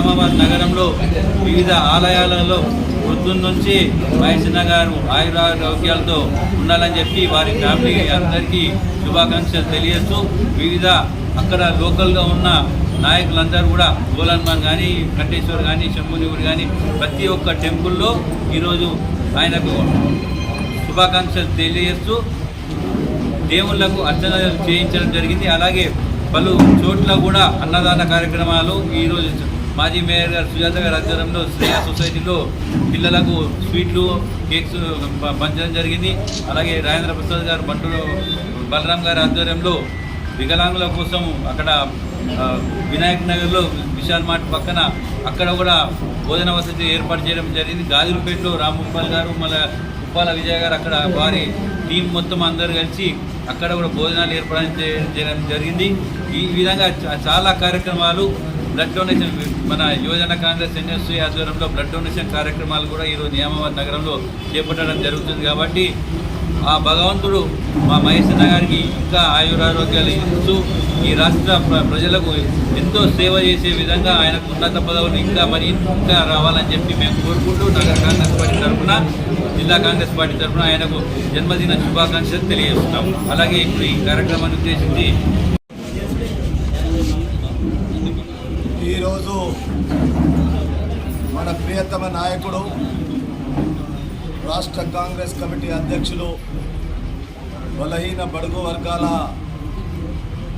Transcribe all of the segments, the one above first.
నిజామాబాద్ నగరంలో వివిధ ఆలయాలలో పొద్దున్న నుంచి మహేసిన గారు ఆయురారోగ్యాలతో ఉండాలని చెప్పి వారి ఫ్యామిలీ అందరికీ శుభాకాంక్షలు తెలియజేస్తూ వివిధ అక్కడ లోకల్గా ఉన్న నాయకులందరూ కూడా గోలన్మాన్ కానీ కంటేశ్వర్ కానీ శంభునివుడు కానీ ప్రతి ఒక్క టెంపుల్లో ఈరోజు ఆయనకు శుభాకాంక్షలు తెలియజేస్తూ దేవుళ్ళకు అర్చన చేయించడం జరిగింది. అలాగే పలు చోట్ల కూడా అన్నదాన కార్యక్రమాలు ఈరోజు మాజీ మేయర్ గారు సుజాత గారి ఆధ్వర్యంలో శ్రేయ సొసైటీలో పిల్లలకు స్వీట్లు కేక్స్ పంచడం జరిగింది. అలాగే రాజేంద్ర ప్రసాద్ గారు బంటు బలరాం గారి ఆధ్వర్యంలో వికలాంగుల కోసం అక్కడ వినాయక నగర్లో విశాల్ మార్ట్ పక్కన అక్కడ కూడా భోజన వసతి ఏర్పాటు చేయడం జరిగింది. గాజులపేటలో రాముప్పాల్ గారు మళ్ళీ ఉప్పాల విజయ్ గారు అక్కడ వారి టీం మొత్తం అందరు కలిసి అక్కడ కూడా భోజనాలు ఏర్పాటు చేయడం జరిగింది. ఈ విధంగా చాలా కార్యక్రమాలు బ్లడ్ డొనేషన్ మన యువజన కాంగ్రెస్ ఎన్ఎస్సీ ఆధ్వర్యంలో బ్లడ్ డొనేషన్ కార్యక్రమాలు కూడా ఈరోజు నియామాబాద్ నగరంలో చేపట్టడం జరుగుతుంది కాబట్టి ఆ భగవంతుడు మా మహేశ్వర గారికి ఇంకా ఆయురారోగ్యాలు ఇస్తూ ఈ రాష్ట్ర ప్ర- ప్రజలకు ఎంతో సేవ చేసే విధంగా ఆయనకు ఉన్నత పదవులు ఇంకా మరి ఇంకా రావాలని చెప్పి మేము కోరుకుంటూ నగర కాంగ్రెస్ పార్టీ తరఫున జిల్లా కాంగ్రెస్ పార్టీ తరఫున ఆయనకు జన్మదిన శుభాకాంక్షలు తెలియజేస్తున్నాం అలాగే ఇప్పుడు ఈ కార్యక్రమాన్ని ఉద్దేశించి ఈరోజు మన ప్రియతమ నాయకుడు రాష్ట్ర కాంగ్రెస్ కమిటీ అధ్యక్షులు బలహీన బడుగు వర్గాల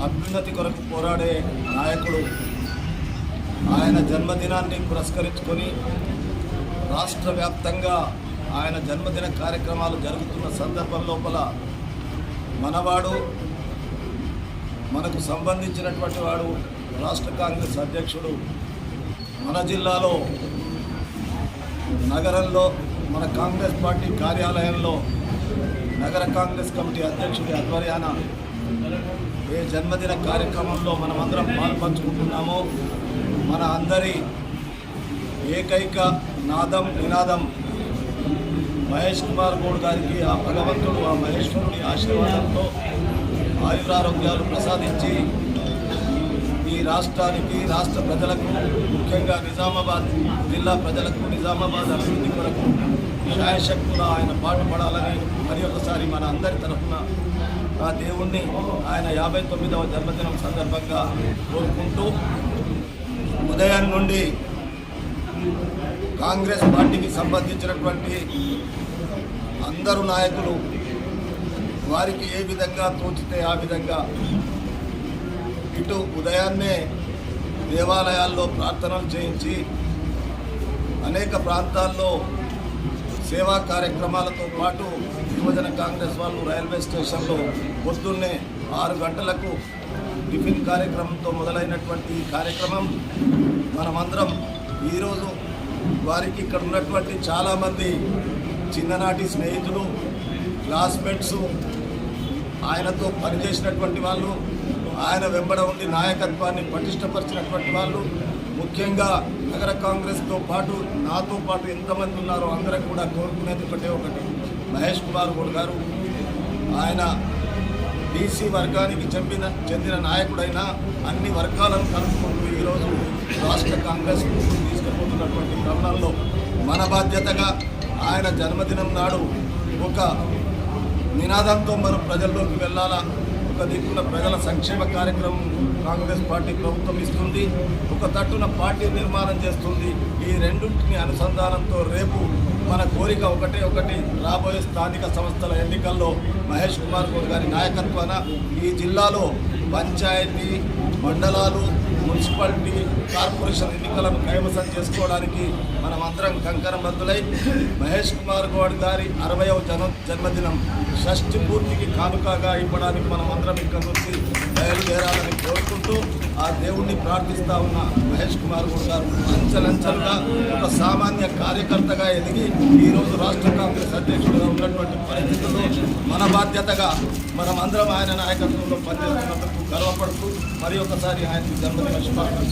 అభ్యున్నతి కొరకు పోరాడే నాయకుడు. ఆయన జన్మదినాన్ని పురస్కరించుకొని రాష్ట్ర వ్యాప్తంగా ఆయన జన్మదిన కార్యక్రమాలు జరుగుతున్న సందర్భం లోపల మనవాడు మనకు సంబంధించినటువంటి వాడు రాష్ట్ర కాంగ్రెస్ అధ్యక్షుడు మన జిల్లాలో నగరంలో మన కాంగ్రెస్ పార్టీ కార్యాలయంలో నగర కాంగ్రెస్ కమిటీ అధ్యక్షుడి ఆధ్వర్యాన ఏ జన్మదిన కార్యక్రమంలో మనమందరం పాల్పంచుకుంటున్నామో మన అందరి ఏకైక నాదం నినాదం మహేష్ కుమార్ గౌడ్ గారికి ఆ భగవంతుడు ఆ మహేశ్వరుడి ఆశీర్వాదంతో ఆయురారోగ్యాలు ప్రసాదించి ఈ రాష్ట్రానికి రాష్ట్ర ప్రజలకు ముఖ్యంగా నిజామాబాద్ జిల్లా ప్రజలకు నిజామాబాద్ అభివృద్ధి కొరకు శాయశక్తుల ఆయన పాటుపడాలని మరి ఒకసారి మన అందరి తరఫున ఆ దేవుణ్ణి ఆయన యాభై తొమ్మిదవ జన్మదినం సందర్భంగా కోరుకుంటూ ఉదయం నుండి కాంగ్రెస్ పార్టీకి సంబంధించినటువంటి అందరు నాయకులు వారికి ఏ విధంగా తోచితే ఆ విధంగా ఇటు ఉదయాన్నే దేవాలయాల్లో ప్రార్థనలు చేయించి అనేక ప్రాంతాల్లో సేవా కార్యక్రమాలతో పాటు యువజన కాంగ్రెస్ వాళ్ళు రైల్వే స్టేషన్లో పొద్దున్నే ఆరు గంటలకు టిఫిన్ కార్యక్రమంతో మొదలైనటువంటి ఈ కార్యక్రమం మనమందరం ఈరోజు వారికి ఇక్కడ ఉన్నటువంటి చాలామంది చిన్ననాటి స్నేహితులు క్లాస్మేట్స్ ఆయనతో పనిచేసినటువంటి వాళ్ళు ఆయన వెంబడ ఉండి నాయకత్వాన్ని పటిష్టపరిచినటువంటి వాళ్ళు ముఖ్యంగా నగర కాంగ్రెస్తో పాటు నాతో పాటు ఎంతమంది ఉన్నారో అందరం కూడా కోరుకునేది ఒకటే ఒకటి. మహేష్ కుమార్ గౌడ్ గారు ఆయన బీసీ వర్గానికి చెందిన చెందిన నాయకుడైన అన్ని వర్గాలను కలుపుకుంటూ ఈరోజు రాష్ట్ర కాంగ్రెస్ తీసుకుపోతున్నటువంటి క్రమంలో మన బాధ్యతగా ఆయన జన్మదినం నాడు ఒక నినాదంతో మనం ప్రజల్లోకి వెళ్ళాలా? ఒక దిక్కున ప్రజల సంక్షేమ కార్యక్రమం కాంగ్రెస్ పార్టీ ప్రభుత్వం ఇస్తుంది. ఒక తట్టున పార్టీ నిర్మాణం చేస్తుంది. ఈ రెండింటిని అనుసంధానంతో రేపు మన కోరిక ఒకటే ఒకటి రాబోయే స్థానిక సంస్థల ఎన్నికల్లో మహేష్ కుమార్ గారి నాయకత్వాన ఈ జిల్లాలో పంచాయతీ మండలాలు మున్సిపాలిటీ కార్పొరేషన్ ఎన్నికలను కైవసం చేసుకోవడానికి మనమందరం కంకణబద్దులై మహేష్ కుమార్ గౌడ్ గారి అరవయవ జన జన్మదినం షష్ఠి పూర్తికి కానుకగా ఇవ్వడానికి మనమందరం ఇక్కడ నుంచి బయలుదేరాలని చేసుకుంటూ ఆ దేవుణ్ణి ప్రార్థిస్తా ఉన్న మహేష్ కుమార్ గౌడ్ గారు అంచెలంచెలుగా ఒక సామాన్య కార్యకర్తగా ఎదిగి ఈరోజు రాష్ట్ర కాంగ్రెస్ అధ్యక్షుడిగా ఉన్నటువంటి పరిస్థితుల్లో మన బాధ్యతగా మనం అందరం ఆయన నాయకత్వంలో పనిచేస్తున్నందుకు గర్వపడుతూ మరి ఒకసారి ఆయనకు జన్మదిన శుభాకాంక్షలు